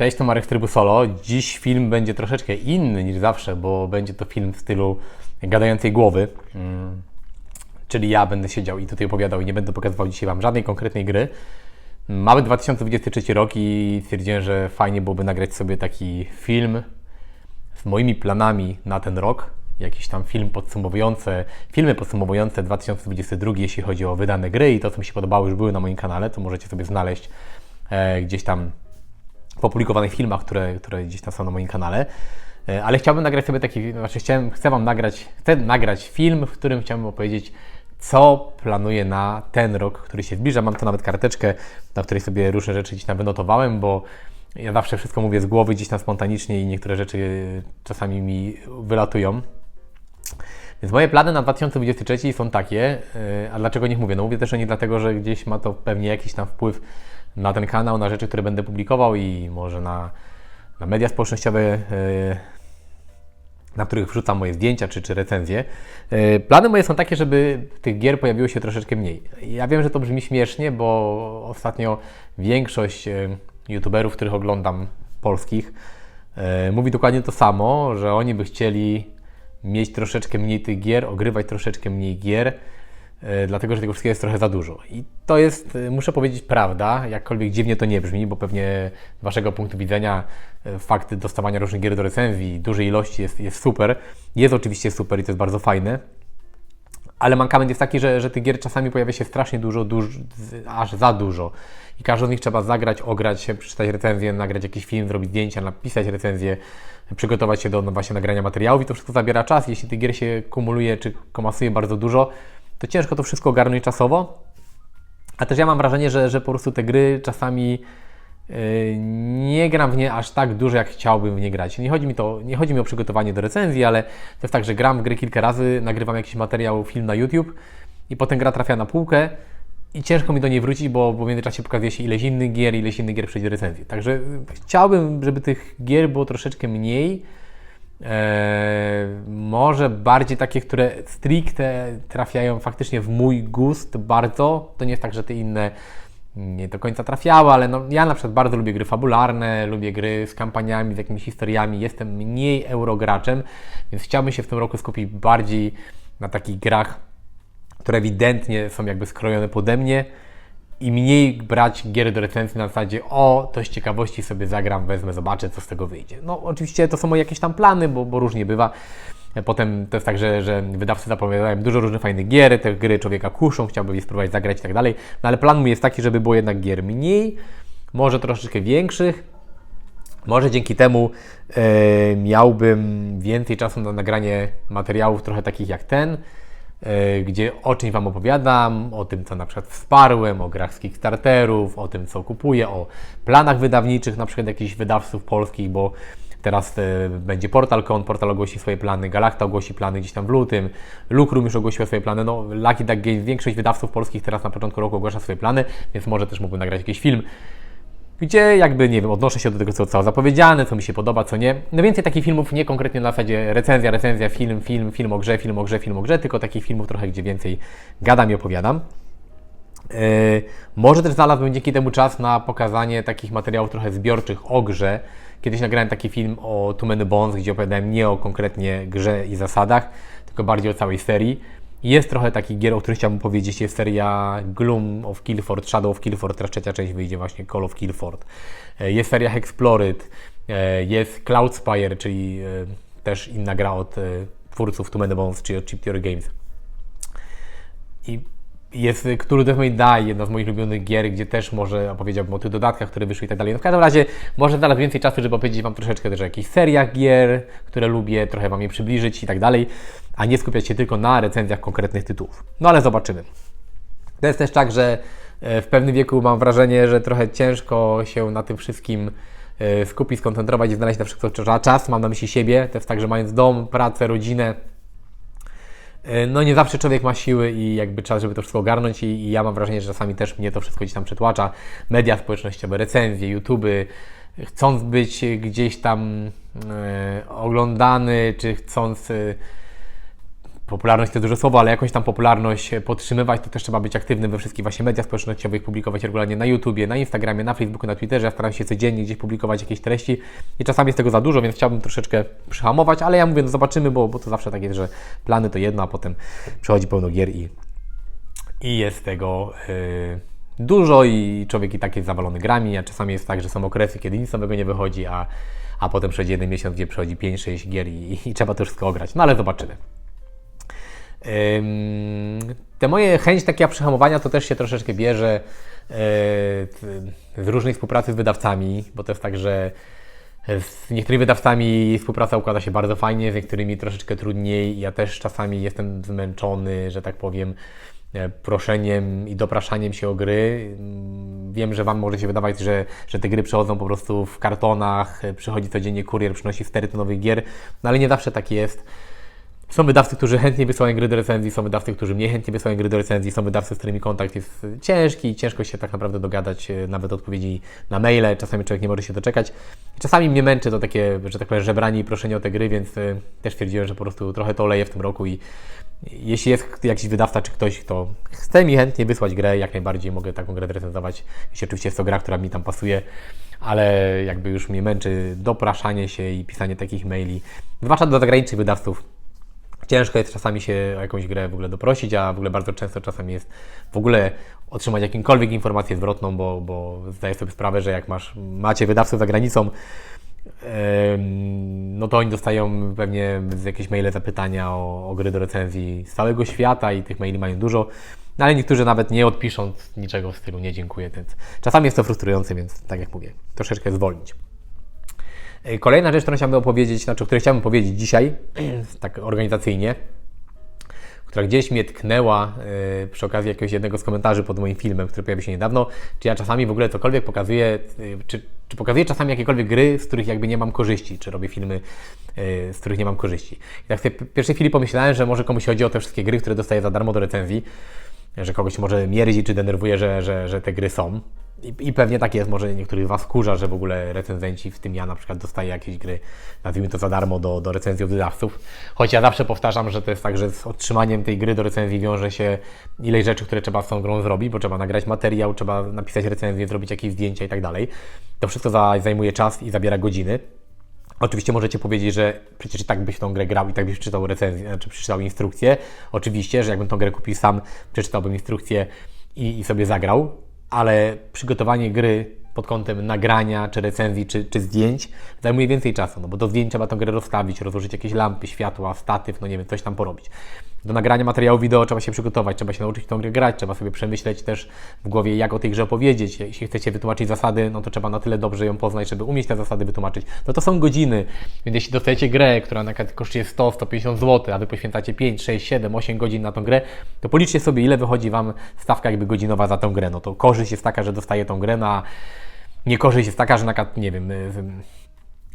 Cześć, to Marek z Trybu Solo. Dziś film będzie troszeczkę inny niż zawsze, bo będzie to film w stylu gadającej głowy. Mm. Czyli ja będę siedział i tutaj opowiadał i nie będę pokazywał dzisiaj Wam żadnej konkretnej gry. Mamy 2023 rok i stwierdziłem, że fajnie byłoby nagrać sobie taki film z moimi planami na ten rok. Jakiś tam film podsumowujący, filmy podsumowujące 2022, jeśli chodzi o wydane gry i to, co mi się podobało, już były na moim kanale, to możecie sobie znaleźć e, gdzieś tam opublikowanych filmach, które, które gdzieś tam są na moim kanale. E, ale chciałbym nagrać sobie taki, znaczy chciałem, chcę Wam nagrać, chcę nagrać film, w którym chciałbym opowiedzieć, co planuję na ten rok, który się zbliża. Mam tu nawet karteczkę, na której sobie różne rzeczy gdzieś tam wynotowałem, bo ja zawsze wszystko mówię z głowy gdzieś tam spontanicznie i niektóre rzeczy czasami mi wylatują. Więc moje plany na 2023 są takie, e, a dlaczego nie mówię? No mówię też o nich dlatego, że gdzieś ma to pewnie jakiś tam wpływ na ten kanał, na rzeczy, które będę publikował i może na, na media społecznościowe, e, na których wrzucam moje zdjęcia czy, czy recenzje. E, plany moje są takie, żeby tych gier pojawiło się troszeczkę mniej. Ja wiem, że to brzmi śmiesznie, bo ostatnio większość youtuberów, których oglądam, polskich, mówi dokładnie to samo, że oni by chcieli mieć troszeczkę mniej tych gier, ogrywać troszeczkę mniej gier, e, dlatego że tego wszystkiego jest trochę za dużo. I to jest, e, muszę powiedzieć, prawda, jakkolwiek dziwnie to nie brzmi, bo pewnie z Waszego punktu widzenia e, fakt dostawania różnych gier do recenzji, dużej ilości jest, jest super. Jest oczywiście super i to jest bardzo fajne. Ale mankament jest taki, że, że tych gier czasami pojawia się strasznie dużo, dużo, aż za dużo. I każdą z nich trzeba zagrać, ograć, przeczytać recenzję, nagrać jakiś film, zrobić zdjęcia, napisać recenzję, przygotować się do no właśnie nagrania materiałów i to wszystko zabiera czas. Jeśli tych gier się kumuluje czy komasuje bardzo dużo, to ciężko to wszystko ogarnąć czasowo. A też ja mam wrażenie, że, że po prostu te gry czasami yy, nie gram w nie aż tak dużo, jak chciałbym w nie grać. Nie chodzi, mi to, nie chodzi mi o przygotowanie do recenzji, ale to jest tak, że gram w gry kilka razy, nagrywam jakiś materiał, film na YouTube i potem gra trafia na półkę i ciężko mi do niej wrócić, bo, bo w międzyczasie pokazuje się ileś innych gier, ileś innych gier przejdzie recenzji. Także y, chciałbym, żeby tych gier było troszeczkę mniej. Eee, może bardziej takie, które stricte trafiają faktycznie w mój gust bardzo. To nie jest tak, że te inne nie do końca trafiały, ale no, ja na przykład bardzo lubię gry fabularne, lubię gry z kampaniami, z jakimiś historiami. Jestem mniej eurograczem, więc chciałbym się w tym roku skupić bardziej na takich grach które ewidentnie są jakby skrojone pode mnie i mniej brać gier do recenzji na zasadzie o, to z ciekawości sobie zagram, wezmę, zobaczę, co z tego wyjdzie. No oczywiście to są moje jakieś tam plany, bo, bo różnie bywa. Potem to jest tak, że, że wydawcy zapowiadają dużo różnych fajnych gier, te gry człowieka kuszą, chciałby je spróbować zagrać i tak dalej. No ale plan mój jest taki, żeby było jednak gier mniej, może troszeczkę większych. Może dzięki temu e, miałbym więcej czasu na nagranie materiałów trochę takich jak ten, gdzie o czymś Wam opowiadam, o tym, co na przykład wsparłem, o grach z Kickstarterów, o tym, co kupuję, o planach wydawniczych, na przykład jakichś wydawców polskich, bo teraz e, będzie PortalCon, Portal ogłosi swoje plany, Galacta ogłosi plany gdzieś tam w lutym, Lucrum już ogłosiła swoje plany, no Lucky Duck Games, większość wydawców polskich teraz na początku roku ogłasza swoje plany, więc może też mógłbym nagrać jakiś film gdzie jakby, nie wiem, odnoszę się do tego, co zostało zapowiedziane, co mi się podoba, co nie. No więcej takich filmów, nie konkretnie na zasadzie recenzja, recenzja, film, film, film o grze, film o grze, film o grze, tylko takich filmów trochę, gdzie więcej gadam i opowiadam. Yy, może też znalazłbym dzięki temu czas na pokazanie takich materiałów trochę zbiorczych o grze. Kiedyś nagrałem taki film o Too Many Bones, gdzie opowiadałem nie o konkretnie grze i zasadach, tylko bardziej o całej serii. Jest trochę takich gier, o których chciałbym powiedzieć. Jest seria Gloom of Killford, Shadow of Killford, teraz trzecia część wyjdzie właśnie Call of Killford. E, jest seria Explored, e, jest Cloudspire, czyli e, też inna gra od twórców Many Bones, czy od Chip Theory Games. I jest Cthulhu Death May Die, jedna z moich ulubionych gier, gdzie też może opowiedziałbym o tych dodatkach, które wyszły i tak dalej. No w każdym razie może zaraz więcej czasu, żeby opowiedzieć Wam troszeczkę też o jakichś seriach gier, które lubię, trochę Wam je przybliżyć i tak dalej, a nie skupiać się tylko na recenzjach konkretnych tytułów. No ale zobaczymy. To jest też tak, że e, w pewnym wieku mam wrażenie, że trochę ciężko się na tym wszystkim e, skupić, skoncentrować i znaleźć na przykład czas. Mam na myśli siebie, to jest tak, że mając dom, pracę, rodzinę, no nie zawsze człowiek ma siły i jakby czas, żeby to wszystko ogarnąć i, i, ja mam wrażenie, że czasami też mnie to wszystko gdzieś tam przetłacza. Media społecznościowe, recenzje, YouTube, chcąc być gdzieś tam e, oglądany, czy chcąc e, popularność to duże słowo, ale jakąś tam popularność podtrzymywać, to też trzeba być aktywnym we wszystkich właśnie mediach społecznościowych, publikować regularnie na YouTubie, na Instagramie, na Facebooku, na Twitterze. Ja staram się codziennie gdzieś publikować jakieś treści i czasami jest tego za dużo, więc chciałbym troszeczkę przyhamować, ale ja mówię, no zobaczymy, bo, bo to zawsze tak jest, że plany to jedno, a potem przychodzi pełno gier i, i jest tego yy, dużo i człowiek i tak jest zawalony grami, a czasami jest tak, że są okresy, kiedy nic nowego nie wychodzi, a, a potem przychodzi jeden miesiąc, gdzie przychodzi 5-6 gier i, i, trzeba to wszystko ograć. No ale zobaczymy. Te moje chęć takiego przyhamowania to też się troszeczkę bierze e, z różnej współpracy z wydawcami, bo to jest tak, że z niektórymi wydawcami współpraca układa się bardzo fajnie, z niektórymi troszeczkę trudniej. Ja też czasami jestem zmęczony, że tak powiem, e, proszeniem i dopraszaniem się o gry. Wiem, że Wam może się wydawać, że, że te gry przychodzą po prostu w kartonach, przychodzi codziennie kurier, przynosi 4 nowych gier, no ale nie zawsze tak jest. Są wydawcy, którzy chętnie wysyłają gry do recenzji, są wydawcy, którzy mniej chętnie wysyłają gry do recenzji, są wydawcy, z którymi kontakt jest ciężki i ciężko się tak naprawdę dogadać e, nawet odpowiedzi na maile, czasami człowiek nie może się doczekać. Czasami mnie męczy to takie, że tak powiem, żebranie i proszenie o te gry, więc e, też stwierdziłem, że po prostu trochę to oleję w tym roku i jeśli jest jakiś wydawca czy ktoś, kto chce mi chętnie wysłać grę, jak najbardziej mogę taką grę recenzować, jeśli oczywiście jest to gra, która mi tam pasuje, ale jakby już mnie męczy dopraszanie się i pisanie takich maili, zwłaszcza do zagranicznych wydawców, ciężko jest czasami się o jakąś grę w ogóle doprosić, a w ogóle bardzo często czasami jest w ogóle otrzymać jakąkolwiek informację zwrotną, bo, bo zdaję sobie sprawę, że jak masz, macie wydawców za granicą, no to oni dostają pewnie jakieś maile zapytania o, o gry do recenzji z całego świata i tych maili mają dużo, no ale niektórzy nawet nie odpiszą niczego w stylu nie dziękuję, więc czasami jest to frustrujące, więc tak jak mówię, troszeczkę zwolnić. E, kolejna rzecz, którą chciałbym opowiedzieć, znaczy o której chciałbym powiedzieć dzisiaj, tak organizacyjnie, która gdzieś mnie tknęła yy, przy okazji jakiegoś jednego z komentarzy pod moim filmem, który pojawił się niedawno, czy ja czasami w ogóle cokolwiek pokazuję, yy, czy, czy pokazuję czasami jakiekolwiek gry, z których jakby nie mam korzyści, czy robię filmy, z których nie mam korzyści. I tak sobie w pierwszej chwili pomyślałem, że może komuś chodzi o te wszystkie gry, które dostaję za darmo do recenzji, że kogoś może mierdzi, czy denerwuje, że, że, że te gry są. I, I, pewnie tak jest, może niektórych Was kurza, że w ogóle recenzenci, w tym ja na przykład dostaję jakieś gry, nazwijmy to za darmo, do, do recenzji od wydawców. Choć ja zawsze powtarzam, że to jest tak, że z otrzymaniem tej gry do recenzji wiąże się ileś rzeczy, które trzeba z tą grą zrobić, bo trzeba nagrać materiał, trzeba napisać recenzję, zrobić jakieś zdjęcia i tak dalej. To wszystko zajmuje czas i zabiera godziny. Oczywiście możecie powiedzieć, że przecież i tak byś tą grę grał i tak byś przeczytał recenzję, czy znaczy przeczytał instrukcję. Oczywiście, że jakbym tą grę kupił sam, przeczytałbym instrukcję i, i sobie zagrał ale przygotowanie gry pod kątem nagrania, czy recenzji, czy, czy zdjęć zajmuje więcej czasu, no bo do zdjęć trzeba tę grę rozstawić, rozłożyć jakieś lampy, światła, statyw, no nie wiem, coś tam porobić. Do nagrania materiału wideo trzeba się przygotować, trzeba się nauczyć tą grę grać, trzeba sobie przemyśleć też w głowie, jak o tej grze opowiedzieć. Jeśli chcecie wytłumaczyć zasady, no to trzeba na tyle dobrze ją poznać, żeby umieć te zasady wytłumaczyć. No to są godziny, więc jeśli dostajecie grę, która na przykład kosztuje 100, 150 zł, a Wy poświęcacie 5, 6, 7, 8 godzin na tą grę, to policzcie sobie, ile wychodzi Wam stawka jakby godzinowa za tą grę. No to korzyść jest taka, że dostaję tą grę na... Niekorzyść jest taka, że na przykład, nie wiem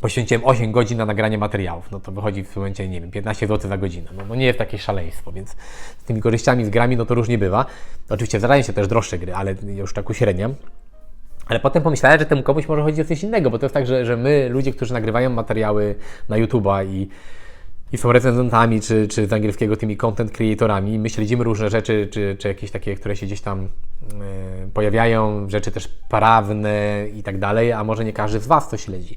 poświęciłem 8 godzin na nagranie materiałów, no to wychodzi w tym momencie, nie wiem, 15 zł za godzinę. No, no nie jest takie szaleństwo, więc z tymi korzyściami, z grami, no to różnie bywa. Oczywiście zdarzają się też droższe gry, ale już tak uśredniam. Ale potem pomyślałem, że temu komuś może chodzić o coś innego, bo to jest tak, że, że my, ludzie, którzy nagrywają materiały na YouTube'a i, i są recenzentami, czy, czy z angielskiego tymi content creatorami, my śledzimy różne rzeczy, czy, czy jakieś takie, które się gdzieś tam y, pojawiają, rzeczy też prawne i tak dalej, a może nie każdy z Was to śledzi.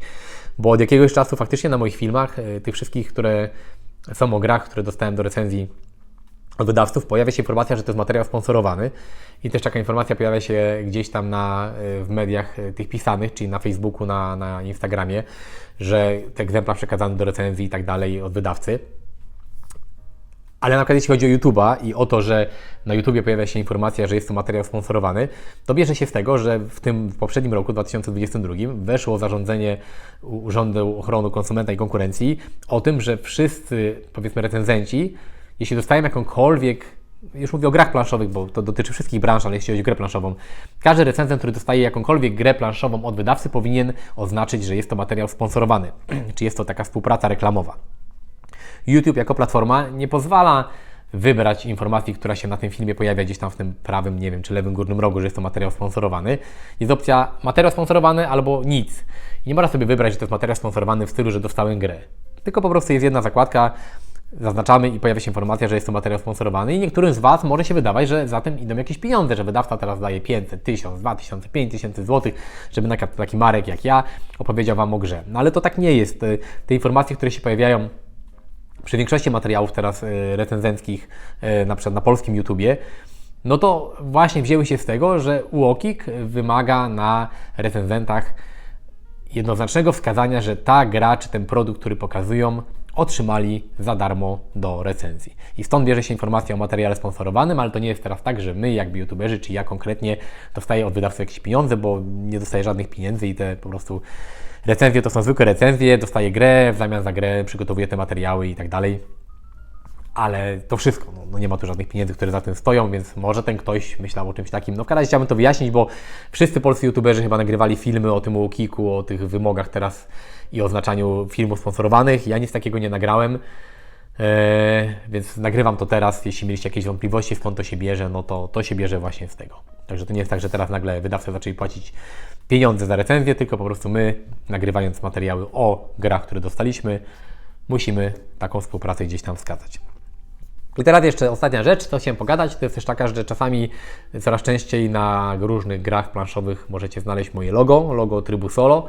Bo od jakiegoś czasu faktycznie na moich filmach, e, tych wszystkich, które są o grach, które dostałem do recenzji od wydawców, pojawia się informacja, że to jest materiał sponsorowany i też taka informacja pojawia się gdzieś tam na, e, w mediach e, tych pisanych, czyli na Facebooku, na, na Instagramie, że ten egzemplarz przekazany do recenzji i tak dalej od wydawcy. Ale na przykład jeśli chodzi o YouTube'a i o to, że na YouTubie pojawia się informacja, że jest to materiał sponsorowany, to bierze się z tego, że w tym w poprzednim roku, 2022, weszło zarządzenie Urzędu Ochrony Konsumenta i Konkurencji o tym, że wszyscy, powiedzmy, recenzenci, jeśli dostają jakąkolwiek już mówię o grach planszowych, bo to dotyczy wszystkich branż, ale jeśli chodzi o grę planszową, każdy recenzent, który dostaje jakąkolwiek grę planszową od wydawcy, powinien oznaczyć, że jest to materiał sponsorowany, czy jest to taka współpraca reklamowa. YouTube jako platforma nie pozwala wybrać informacji, która się na tym filmie pojawia gdzieś tam w tym prawym, nie wiem, czy lewym górnym rogu, że jest to materiał sponsorowany. Jest opcja materiał sponsorowany albo nic. I nie można sobie wybrać, że to jest materiał sponsorowany w stylu, że dostałem grę. Tylko po prostu jest jedna zakładka, zaznaczamy i pojawia się informacja, że jest to materiał sponsorowany i niektórym z Was może się wydawać, że za tym idą jakieś pieniądze, że wydawca teraz daje 500, 1000, 2000, 5000 zł, żeby na taki Marek jak ja opowiedział Wam o grze. No ale to tak nie jest. Te informacje, które się pojawiają przy większości materiałów teraz y, recenzenckich, y, na przykład na polskim YouTubie, no to właśnie wzięły się z tego, że UOKiK wymaga na recenzentach jednoznacznego wskazania, że ta gra czy ten produkt, który pokazują, otrzymali za darmo do recenzji. I stąd bierze się informacja o materiale sponsorowanym, ale to nie jest teraz tak, że my, jakby youtuberzy, czy ja konkretnie dostaję od wydawcy jakieś pieniądze, bo nie dostaję żadnych pieniędzy i te po prostu recenzje to są zwykłe recenzje, dostaję grę, w zamian za grę przygotowuję te materiały i tak dalej. Ale to wszystko, no, no nie ma tu żadnych pieniędzy, które za tym stoją, więc może ten ktoś myślał o czymś takim. No w każdym razie chciałbym to wyjaśnić, bo wszyscy polscy youtuberzy chyba nagrywali filmy o tym UOKiK-u, o tych wymogach teraz i oznaczaniu filmów sponsorowanych. Ja nic takiego nie nagrałem, e, więc nagrywam to teraz. Jeśli mieliście jakieś wątpliwości, skąd to się bierze, no to to się bierze właśnie z tego. Także to nie jest tak, że teraz nagle wydawcy zaczęli płacić pieniądze za recenzję, tylko po prostu my, nagrywając materiały o grach, które dostaliśmy, musimy taką współpracę gdzieś tam wskazać. I teraz jeszcze ostatnia rzecz, co chciałem pogadać, to jest też taka, że czasami coraz częściej na różnych grach planszowych możecie znaleźć moje logo, logo trybu solo,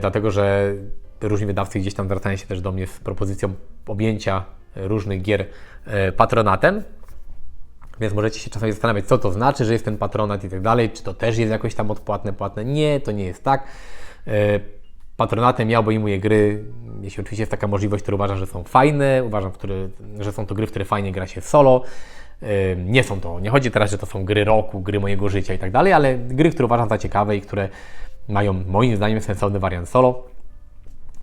dlatego że różni wydawcy gdzieś tam zwracają się też do mnie z propozycją objęcia różnych gier e, patronatem. Więc możecie się czasami zastanawiać, co to znaczy, że jest ten patronat i tak dalej, czy to też jest jakoś tam odpłatne, płatne. Nie, to nie jest tak. E, patronatem ja obejmuję gry, jeśli oczywiście jest taka możliwość, które uważam, że są fajne, uważam, które, że są to gry, w które fajnie gra się solo. E, Nie są to, nie chodzi teraz, że to są gry roku, gry mojego życia i tak dalej, ale gry, które uważam za ciekawe i które mają moim zdaniem sensowny wariant solo.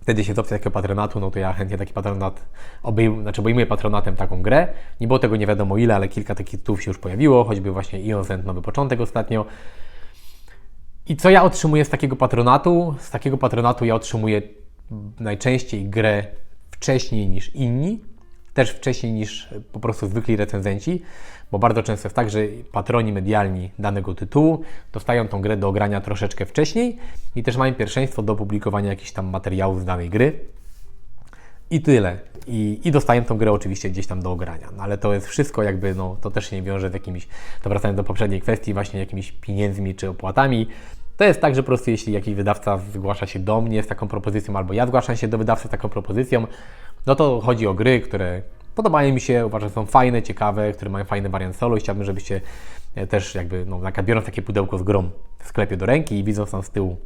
Wtedy jest opcja takiego patronatu, no to ja chętnie taki patronat obejm, znaczy obejmuję patronatem taką grę. Nie było tego nie wiadomo ile, ale kilka takich tytułów się już pojawiło, choćby właśnie Ion Zend Nowy Początek ostatnio. I co ja otrzymuję z takiego patronatu? Z takiego patronatu ja otrzymuję najczęściej grę wcześniej niż inni, też wcześniej niż po prostu zwykli recenzenci, bo bardzo często jest tak, że patroni medialni danego tytułu dostają tą grę do ogrania troszeczkę wcześniej i też mają pierwszeństwo do publikowania jakichś tam materiałów z danej gry. I tyle. I, I dostaję tą grę oczywiście gdzieś tam do ogrania. No, ale to jest wszystko jakby, no to też się nie wiąże z jakimiś, to wracając do poprzedniej kwestii, właśnie jakimiś pieniędzmi czy opłatami. To jest tak, że po prostu jeśli jakiś wydawca zgłasza się do mnie z taką propozycją, albo ja zgłaszam się do wydawcy z taką propozycją, no to chodzi o gry, które podobają mi się, uważam, że są fajne, ciekawe, które mają fajny wariant solo chciałbym, żebyście e, też jakby, no, biorąc takie pudełko z grą w sklepie do ręki i widząc tam z tyłu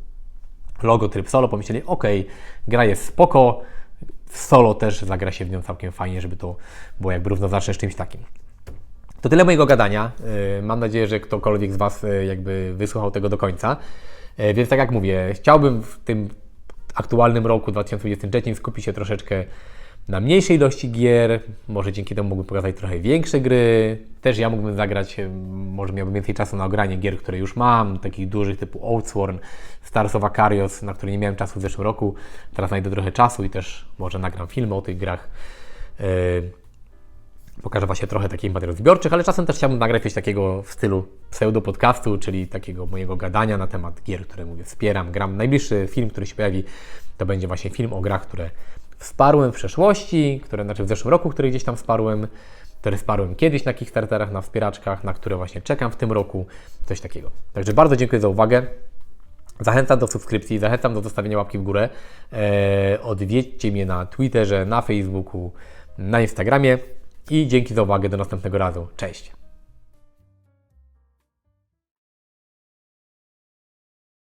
logo tryb solo, pomyśleli, ok, gra jest spoko, solo też zagra się w nią całkiem fajnie, żeby to było jakby równoznaczne z czymś takim. To tyle mojego gadania. Yy, Mam nadzieję, że ktokolwiek z Was yy, jakby wysłuchał tego do końca. Więc tak jak mówię, chciałbym w tym aktualnym roku 2023 skupić się troszeczkę na mniejszej ilości gier, może dzięki temu mógłbym pokazać trochę większe gry. Też ja mógłbym zagrać, może miałbym więcej czasu na ogranie gier, które już mam, takich dużych typu Oathsworn, Stars of Acarios, na które nie miałem czasu w zeszłym roku. Teraz znajdę trochę czasu i też może nagram filmy o tych grach. Yy, pokażę właśnie trochę takich materiałów zbiorczych, ale czasem też chciałbym nagrać coś takiego w stylu pseudo podcastu, czyli takiego mojego gadania na temat gier, które mówię, wspieram, gram. Najbliższy film, który się pojawi, to będzie właśnie film o grach, które wsparłem w przeszłości, które znaczy w zeszłym roku, które gdzieś tam wsparłem, które wsparłem kiedyś na Kickstarterach, na wspieraczkach, na które właśnie czekam w tym roku, coś takiego. Także bardzo dziękuję za uwagę. Zachęcam do subskrypcji, zachęcam do zostawienia łapki w górę. Eee, odwiedźcie mnie na Twitterze, na Facebooku, na Instagramie i dzięki za uwagę. Do następnego razu. Cześć!